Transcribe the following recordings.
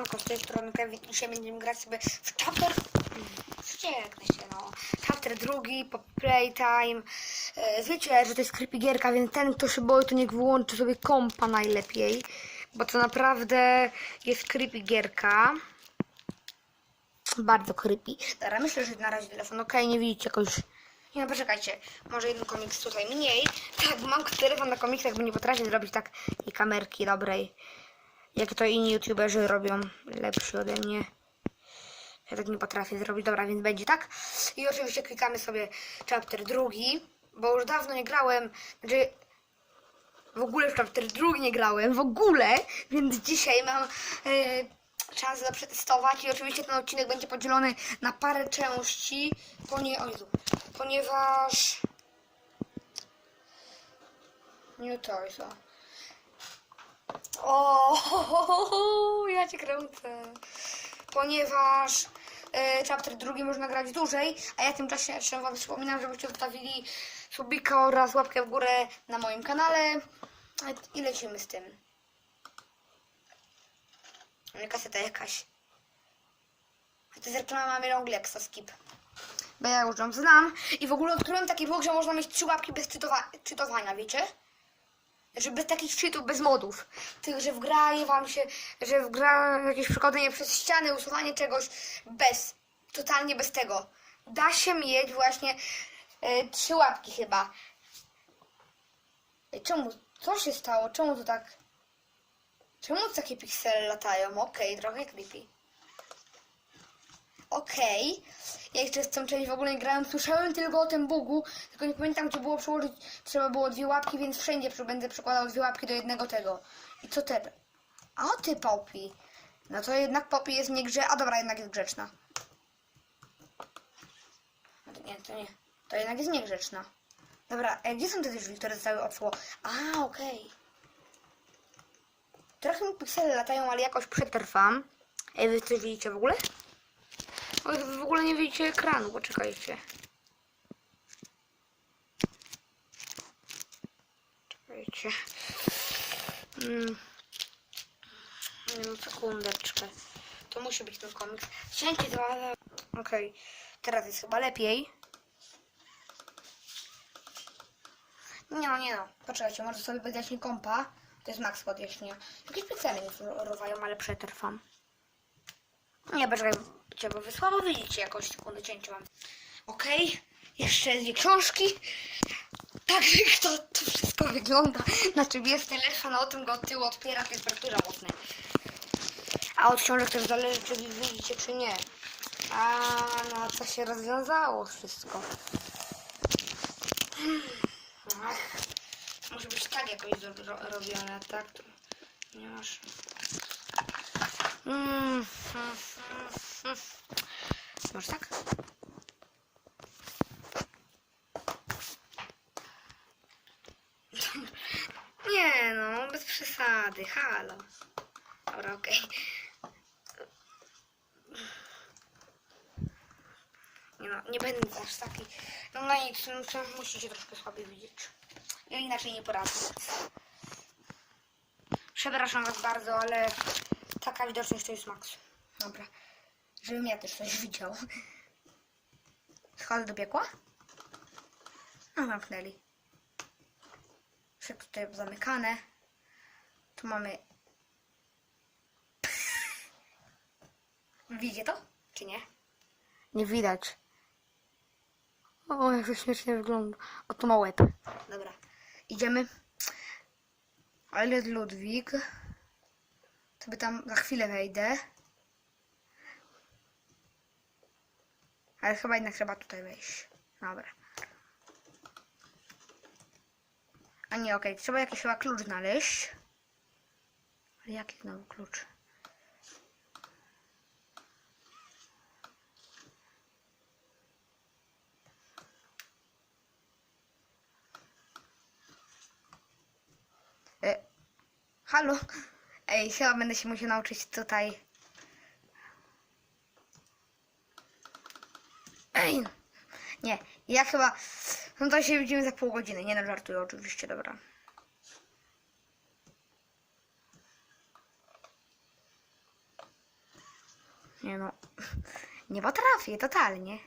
Siemanko, z tej strony Kevin i dzisiaj będziemy grać sobie w chapter... Wścieknę się, no. Chapter drugi, po playtime. E, wiecie, że to jest creepy gierka, więc ten, kto się boi, to niech wyłączy sobie kompa najlepiej. Bo to naprawdę jest creepy gierka. Bardzo creepy. Dobra, myślę, że na razie telefon. Okej, nie widzicie jakoś... Nie no, poczekajcie. Może jeden komiks tutaj mniej. Tak, mam telefon na komiksach, bo nie potrafię zrobić tak i kamerki dobrej. Jak to inni youtuberzy robią. Lepsi ode mnie. Ja tak nie potrafię zrobić. Dobra, więc będzie tak. I oczywiście klikamy sobie chapter drugi. Bo już dawno nie grałem. Znaczy... W ogóle w chapter drugi nie grałem. W ogóle. Więc dzisiaj mam... Yy, Czas go przetestować i oczywiście ten odcinek będzie podzielony na parę części, ponie... Jezu, ponieważ... New Toys, o. O, ja cię kręcę. Ponieważ e, chapter drugi można grać dłużej, a ja tymczasem jeszcze wam przypominam, żebyście zostawili subika oraz łapkę w górę na moim kanale. I lecimy z tym. Kaseta jakaś. To jest reklama mamy Longlexa, skip. Bo ja już ją znam. I w ogóle odkryłem taki blog, że można mieć trzy łapki bez czytowa czytowania, wiecie? Znaczy bez takich cheatów, bez modów. Tych, że wgraje wam się, że wgra jakieś przechodzenie przez ściany, usuwanie czegoś. Bez. Totalnie bez tego. Da się mieć właśnie e, trzy łapki chyba. Czemu? Co się stało? Czemu to tak... Czemu takie piksele latają? Okej, trochę creepy. Okej. Ja jeszcze w tą część w ogóle nie grałem. Słyszałem tylko o tym bugu, tylko nie pamiętam gdzie było przełożyć. Trzeba było dwie łapki, więc wszędzie będę przykładał dwie łapki do jednego tego. I co teraz? A o ty Poppy. No to jednak Poppy jest nie grze... A dobra, jednak jest grzeczna. No to nie, to nie. To jednak jest niegrzeczna. Dobra, e, gdzie są te drzwi, które zostały otwło? A, okej. Trochę mi piksele latają, ale jakoś przetrwam. Ej, wy coś widzicie w ogóle? O, w ogóle nie widzicie ekranu, poczekajcie. Czekajcie. Mm. No, sekundeczkę. To musi być ten komiks. To, ale... Okej. Teraz jest chyba lepiej. Nie no, nie no. Poczekajcie, może sobie wyjaśnię kompa. To jest max podjaśnienia. Jakieś piksele mi fluorowają, ale przetrwam. Nie, poczekajcie, bo wy słabo widzicie jakąś sekundę cięcia mam. Okej, jeszcze dwie książki. Tak to, to wszystko wygląda. Znaczy jest telefon, a o tym go od otwiera temperatura mocna. A od książek też zależy, czy widzicie, czy nie. A na co się rozwiązało wszystko. Ach, może być tak jakoś robione, tak? Nie masz. Mm, Może tak? Nie no, bez przesady, halo. Dobra, okej. Nie no, nie będę aż taki. No na nic, no, to musicie troszkę słabiej widzieć. Ja inaczej nie poradzę. Przepraszam was bardzo, ale taka widoczność to jest maks. Dobra. Żebym ja też coś widział. Schody do piekła? No, zamknęli. Wszystko tutaj zamykane. Tu mamy... Widzicie to? Czy nie? Nie widać. O, jak to śmiesznie wygląda. O, tu ma łeb. Dobra. Idziemy. Ale jest Ludwik. Sobie tam za chwilę wejdę. Ale chyba jednak trzeba tutaj wejść. Dobra. A nie, okej. Trzeba jakiś chyba klucz znaleźć. Ale jaki znowu klucz? E, halo? Ej, chyba będę się musiał nauczyć tutaj. Ej! Nie, ja chyba. No to się widzimy za pół godziny. Nie no, żartuję oczywiście, dobra. Nie no. Nie potrafię, totalnie.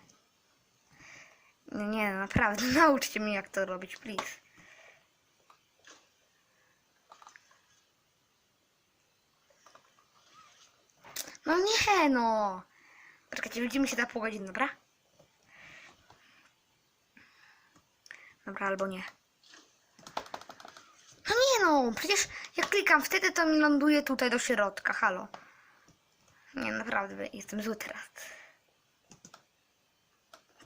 Nie, nie, no, naprawdę, nauczcie mnie jak to robić, please. No nie no. Poczekajcie, widzimy się za pół godziny, dobra? Dobra, albo nie. No nie no, przecież jak klikam wtedy, to mi ląduje tutaj do środka, halo. Nie, naprawdę, jestem zły teraz.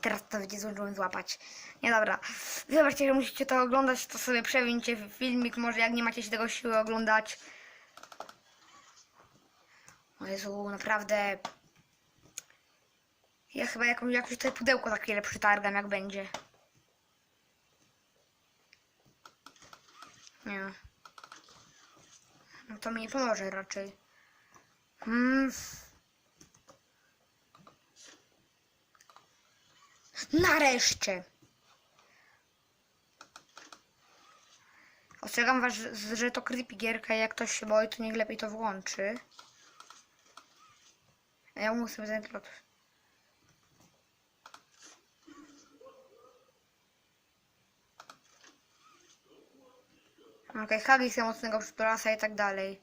Teraz to będzie zdążyłem złapać. Nie, dobra. Zobaczcie, że musicie to oglądać, to sobie przewincie filmik, może jak nie macie się tego siły oglądać. O Jezu, naprawdę. Ja chyba jakąś, jakieś tutaj pudełko za chwilę przytargam, jak będzie. Nie. No to mi nie pomoże raczej. Hmm. Nareszcie! Ostrzegam was, że- to creepy gierka jak ktoś się boi, to niech lepiej to włączy. Ja muszę sobie ten. Okej, okay, hagi z mocnego przytulasa i tak dalej.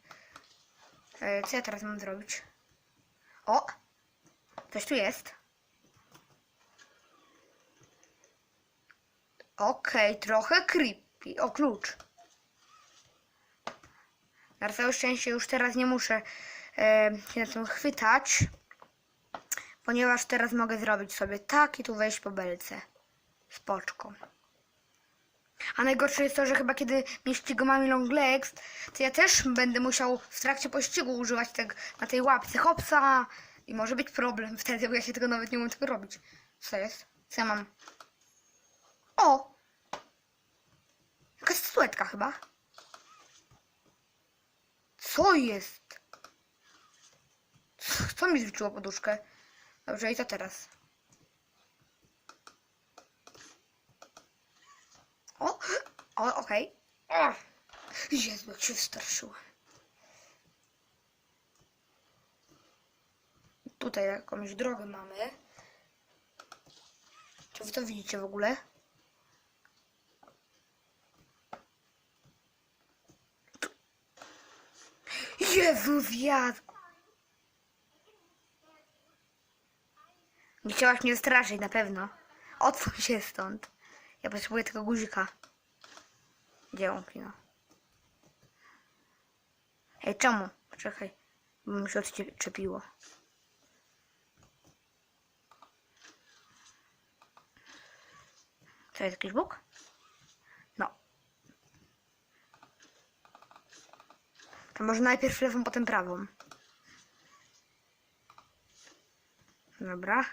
E, co ja teraz mam zrobić? O! Coś tu jest. Okej, trochę creepy. O, klucz. Na całe szczęście już teraz nie muszę e, się na tym chwytać, ponieważ teraz mogę zrobić sobie tak i tu wejść po belce. Spoczko. A najgorsze jest to, że chyba kiedy mnie ściga Mami Long Legs, to ja też będę musiał w trakcie pościgu używać tego na tej łapce hopsa i może być problem wtedy, bo ja się tego nawet nie umiem tego robić. Co jest? Co ja mam? O! Jakaś statuetka chyba. Co jest? Co, mi zwróciło poduszkę? Dobrze, i co teraz? O! O, okej. Okay. Jezu, jak się wystraszyłam. Tutaj jakąś drogę mamy. Czy wy to widzicie w ogóle? Jezus, ja... Nie chciałaś mnie straszyć, na pewno. Odsuń się stąd. Ja potrzebuję tego guzika. Gdzie on kino? Ej, czemu? Poczekaj, bo mi się odczepiło. Co jest jakiś bóg? No. To może najpierw lewą, potem prawą. Dobra.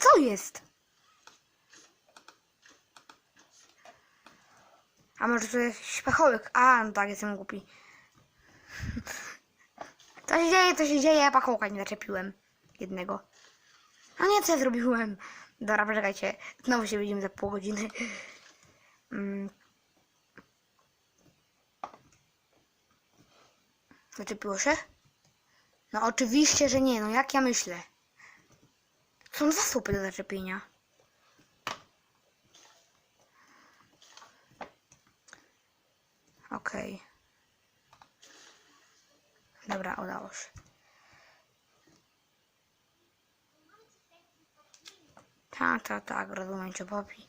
Co jest? A może to jakiś pachołek? A, no tak, jestem głupi. Co się dzieje, co się dzieje? Ja pachołka nie zaczepiłem. Jednego. No nie, co ja zrobiłem? Dobra, poczekajcie. Znowu się widzimy za pół godziny. Mm. Zaczepiło się? No oczywiście, że nie. No jak ja myślę? Są dwa słupy do zaczepienia. Okej. Dobra, udało się. Tak, tak, tak, rozumiem cię, Popi.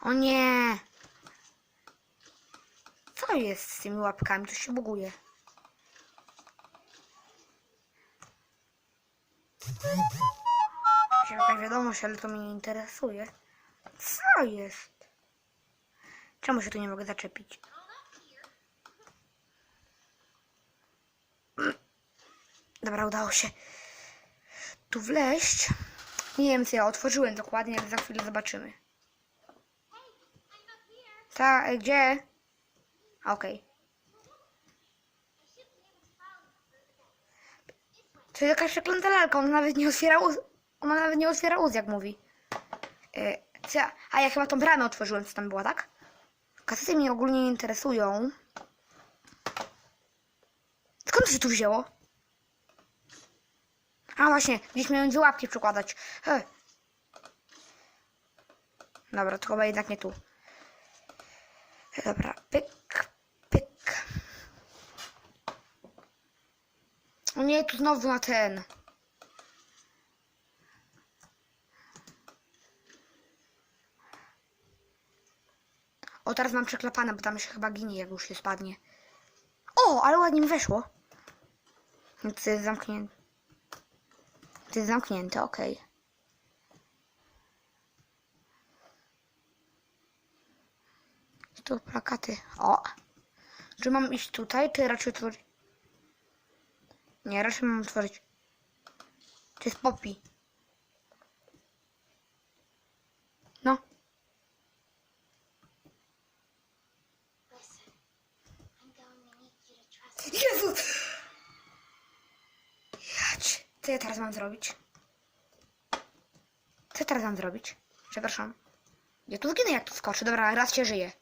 O nie! Co jest z tymi łapkami? To się buguje. Jakaś wiadomość, ale to mnie nie interesuje. Co jest? Czemu się tu nie mogę zaczepić? Dobra, udało się tu wleść. Nie wiem, co ja otworzyłem dokładnie, ale za chwilę zobaczymy. Ta, e, gdzie? Okej. To jest jakaś przeklęta lalka, ona nawet nie otwiera. Ona nawet nie otwiera ust, jak mówi. Co ja? A ja chyba tą bramę otworzyłem, co tam była, tak? Kasety mnie ogólnie nie interesują. Skąd się tu wzięło? A właśnie, gdzieś dwie łapki przykładać. He. Dobra, to chyba jednak nie tu. Dobra, pyk, pyk. O nie, tu znowu na ten. O, teraz mam przeklepane, bo tam się chyba ginie, jak już się spadnie. O, ale ładnie mi weszło. No To jest zamknięte. Okej. Tu plakaty. O! Czy mam iść tutaj, czy raczej otworzyć? Nie, raczej mam otworzyć. To jest Poppy. No. Listen, I'm going to need you to trust me. Jezu! Jać. Co ja teraz mam zrobić? Co teraz mam zrobić? Przepraszam. Ja tu zginę jak tu skoczę. Dobra, raz się żyje.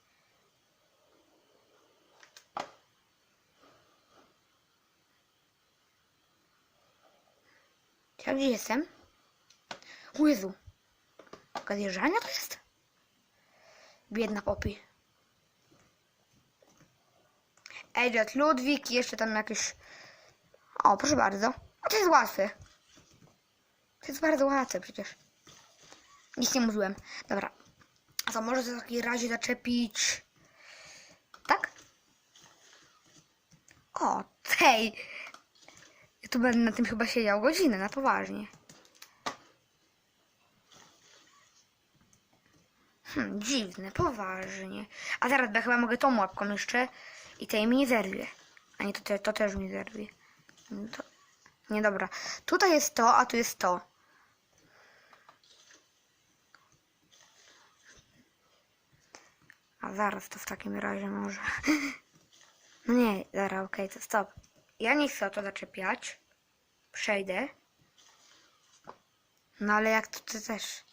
Ja gdzie jestem? O Jezu. Jaka zjeżdżalnia to jest? Biedna Poppy. Elliot Ludwik jeszcze tam jakieś... O, proszę bardzo. A to jest łatwe. To jest bardzo łatwe przecież. Nic nie mówiłem. Dobra. A to może w takim razie zaczepić... Tak? O, tej. Ja tu będę na tym chyba siedział godzinę, na poważnie. Hmm, dziwne, poważnie. A teraz ja chyba mogę tą łapką jeszcze i tej mi nie zerwie. A nie, to, te, to też mi zerwie. No To... Nie, dobra. Tutaj jest to, a tu jest to. A zaraz to w takim razie może. No nie, dobra, okej, to stop. Ja nie chcę o to zaczepiać. Przejdę. No ale jak to ty też.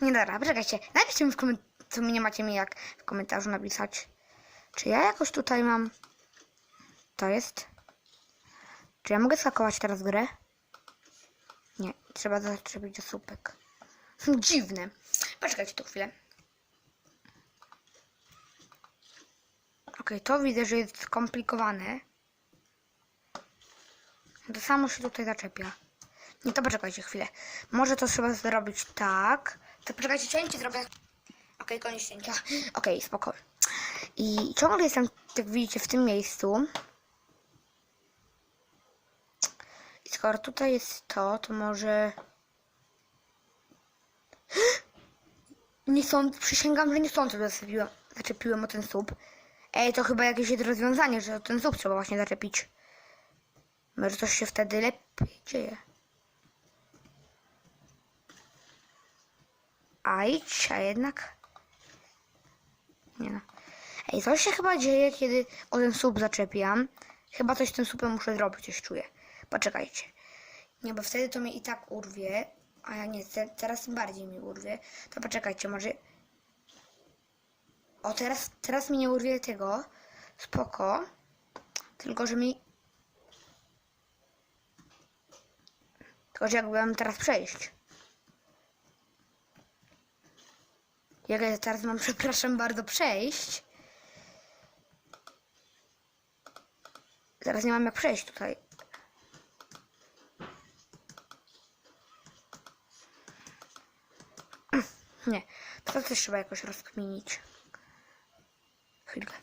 Nie dobra, poczekajcie. Napiszcie mi w komentarzu, co mi nie macie mi jak w komentarzu napisać. Czy ja jakoś tutaj mam... To jest? Czy ja mogę skakować teraz grę? Nie, trzeba zaczepić do słupek. Dziwne. Poczekajcie tu chwilę. Okej, to widzę, że jest skomplikowane. To samo się tutaj zaczepia. Nie, to poczekajcie chwilę. Może to trzeba zrobić tak. To poczekajcie, cięcie zrobię. Okej, koniec cięcia. Okej, spoko. I ciągle jestem, jak widzicie, w tym miejscu. I skoro tutaj jest to, to może... Nie sądzę, przysięgam, że nie sądzę, że zaczepiłem, o ten słup. Ej, to chyba jakieś jest rozwiązanie, że o ten słup trzeba właśnie zaczepić. Może coś się wtedy lepiej dzieje. Ajdź, a jednak... Nie no. Ej, coś się chyba dzieje, kiedy o ten słup zaczepiam. Chyba coś z tym słupem muszę zrobić, coś czuję. Poczekajcie. Nie, bo wtedy to mnie i tak urwie. A ja nie, te, teraz bardziej mi urwie. To poczekajcie, może... O, teraz, teraz mi nie urwie tego. Spoko. Tylko, że mi... Tylko, że jakby mam teraz przejść. Jak ja teraz mam, przepraszam bardzo, przejść. Zaraz nie mam jak przejść tutaj. Nie, to też trzeba jakoś rozkminić. Chwilkę.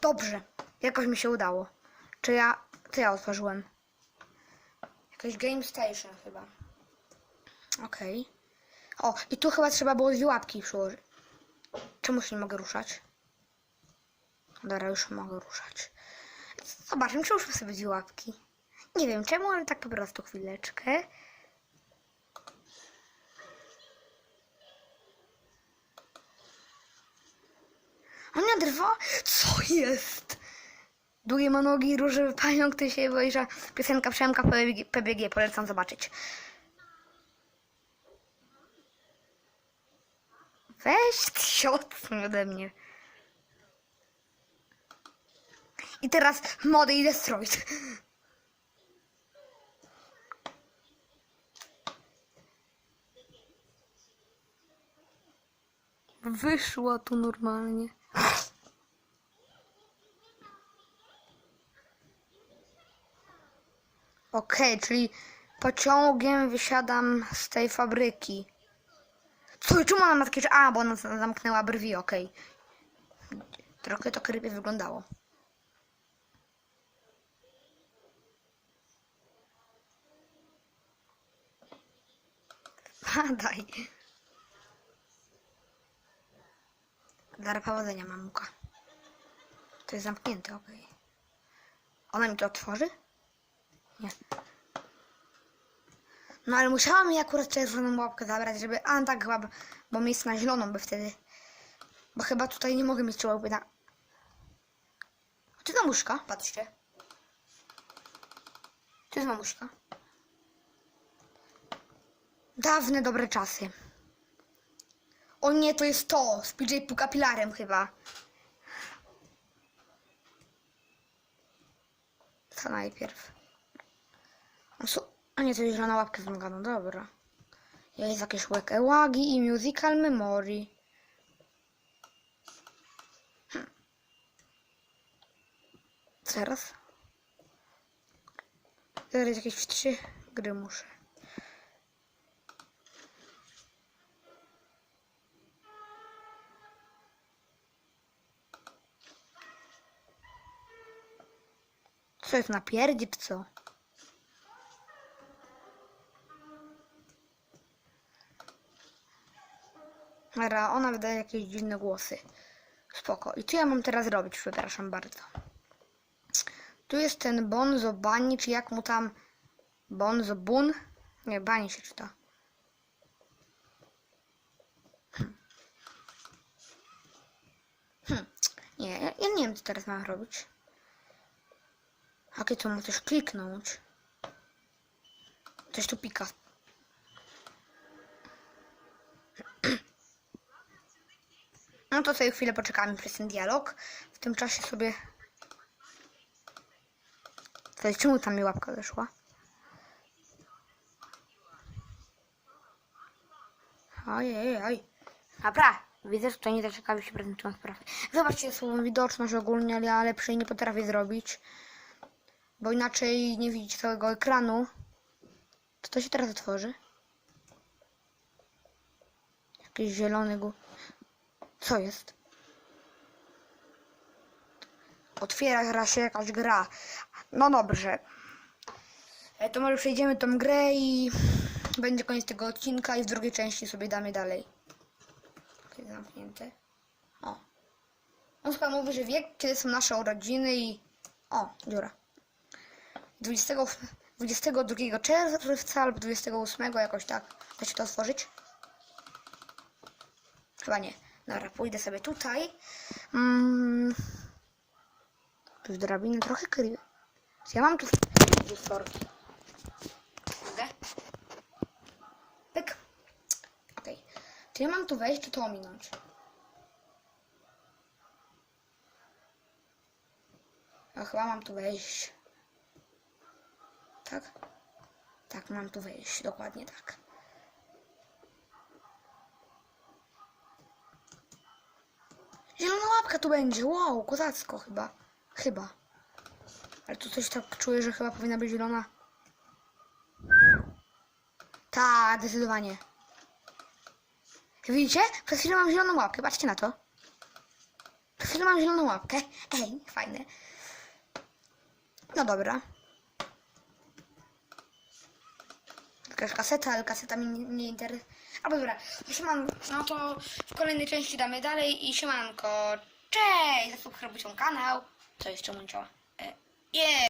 Dobrze, jakoś mi się udało. Czy ja, to ja otworzyłem. Jakaś Game Station chyba. Okej. O, i tu chyba trzeba było dwie łapki przyłożyć. Czemu się nie mogę ruszać? Dobra, już mogę ruszać. Zobaczmy, przyłóżmy sobie dwie łapki. Nie wiem czemu, ale tak po prostu chwileczkę. On mnie drwa? Co jest? Długie ma nogi, różowy pająk, ty się boisz, piosenka Przemka PBG, polecam zobaczyć. Weź odsuń ode mnie. I teraz mody i destroyed. Wyszło tu normalnie. Okej, czyli pociągiem wysiadam z tej fabryki. Co, czemu ona ma takie? A, bo ona zamknęła brwi, okej. Trochę to creepy wyglądało. Padaj. Dla powodzenia, mamuka. To jest zamknięte, okej. Ona mi to otworzy? Nie. No ale musiała mi akurat czerwoną łapkę zabrać, żeby... A tak chyba, bo- miejsce na zieloną by wtedy... Bo chyba tutaj nie mogę mieć łapy na... Czy to muszka? Patrzcie. To jest mamuśka. Dawne dobre czasy. O nie, to jest to, z PJ Pukapilarem chyba. Co najpierw? A, nie, to jest zielona łapka wymaga, no dobra. Jest jakieś łek Ewagi i Musical Memory. Hm. Teraz? Teraz jakieś trzy gry muszę. Jest na pierdzie, czy co? Dobra, ona wydaje jakieś dziwne głosy. Spoko. I co ja mam teraz robić? Przepraszam bardzo. Tu jest ten Bonzo Bani, czy jak mu tam... Bonzo Bun? Nie, Bani się czyta. Hm. Hm. Nie, ja, ja nie wiem, co teraz mam robić. Jakie to mu coś kliknąć? Coś tu pika. No to sobie chwilę poczekamy przez ten dialog. W tym czasie sobie... Co, czemu tam mi łapka wyszła? Ojej, oj. Dobra, widzę, że tutaj nie zaciekawi się prezentują sprawy. Zobaczcie słową widoczność ogólnie, ale ja lepszej nie potrafię zrobić. Bo inaczej nie widzicie całego ekranu. To to się teraz otworzy? Jakiś zielony gó... Co jest? Otwiera się jakaś gra. No dobrze. E, To może przejdziemy tą grę i będzie koniec tego odcinka i w drugiej części sobie damy dalej. Okej, zamknięte. O. On chyba mówi, że wie, kiedy są nasze urodziny i... O, dziura. 20, 22 czerwca albo 28 jakoś tak. Da się to otworzyć? Chyba nie. Dobra, pójdę sobie tutaj. Mm. Tu jest drabina trochę kryje. Ja mam tu sorki. Mogę? Pyk. Okej. Czy ja mam tu wejść, czy to ominąć? Ja chyba mam tu wejść. Tak? Tak, mam tu wejść. Dokładnie tak. Zielona łapka tu będzie. Wow, kozacko chyba. Chyba. Ale tu coś tak czuję, że chyba powinna być zielona. Tak, zdecydowanie. Widzicie? Przez chwilę mam zieloną łapkę. Patrzcie na to. Przez chwilę mam zieloną łapkę. Ej, fajne. No dobra. Jakaś kaseta, ale kaseta mnie nie, interesuje. Albo dobra, to sieman, no to w kolejnej części damy dalej i siemanko. Cześć! Zasubskrybujcie kanał. Co jeszcze musiała? E, yeah.